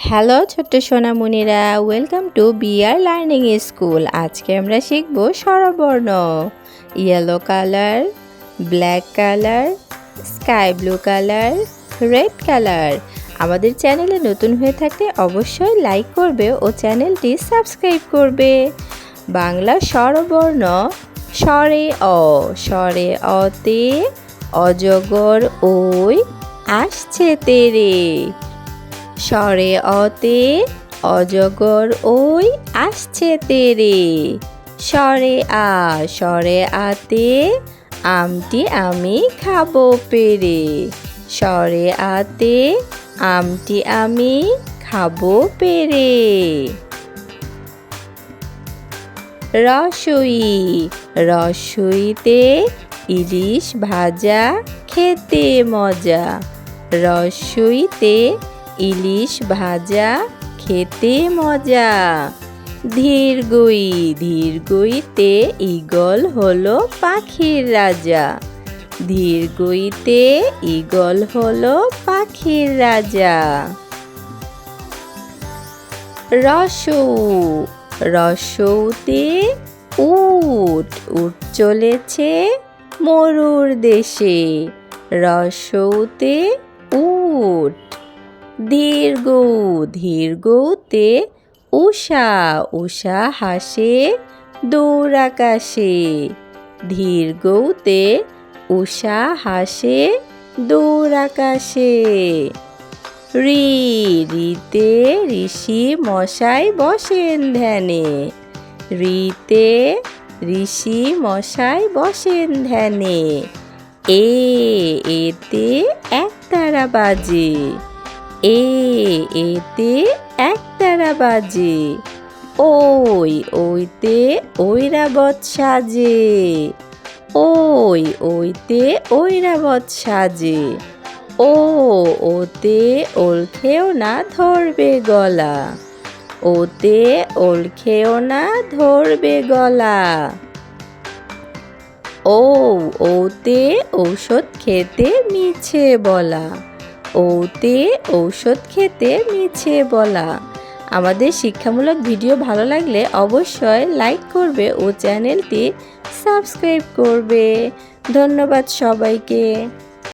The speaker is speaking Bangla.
হ্যালো ছোট্ট সোনামণিরা ওয়েলকাম টু বিআর লার্নিং স্কুল আজকে আমরা শিখব স্বরবর্ণ। Yellow colour black colour sky blue colour red colour আমাদের চ্যানেলে নতুন হয়ে থাকলে অবশ্যই লাইক করবে ও চ্যানেলটি সাবস্ক্রাইব করবে। বাংলা স্বরবর্ণ, স্বরে অ। স্বরে অতে অজগর ওই আসছে তেরে। স্বরে অতে অজগর ওই আসছে তেরে। স্বরে আ, স্বরে আতে আমটি আমি খাব পেরে। স্বরে আতে আমটি আমি খাব পেরে। রসই, রসইতে ইলিশ ভাজা খেতে মজা। রসইতে ইলিশ ভাজা, খেতে মজা। ধীরগই, ধীরগইতে ইগল হলো পাখির রাজা। ধীরগইতে ইগল হলো পাখির রাজা। রসৌ, রসৌতে উট উট চলেছে মরুর দেশে। রসৌতে উট। দীর্ঘ দীর্ঘতে উষা উষা হাসে দৌড় আকাশে। ধীর্ঘতে উষা হাসে দৌড় আকাশে। রি, রিতে ঋষি মশাই বসেন ধ্যানে। রিতে ঋষি মশাই বসেন ধ্যানে। এ, এতে এক তারা বাজে। এ, এতে এক তারা বাজে। ওই, ওইতে ঐরাবত সাজে। ওই, ওইতে ঐরাবত সাজে। ও, ওতে ওলখেও না ধরবে গলা। ওতে ওলখেও না ধরবে গলা। ও, ওতে ঔষধ খেতে মিছে বলা। ওতে ঔষধ খেতে মিছে বলা। আমাদের শিক্ষামূলক ভিডিও ভালো লাগলে অবশ্যই লাইক করবে ও চ্যানেলটি সাবস্ক্রাইব করবে। ধন্যবাদ সবাইকে।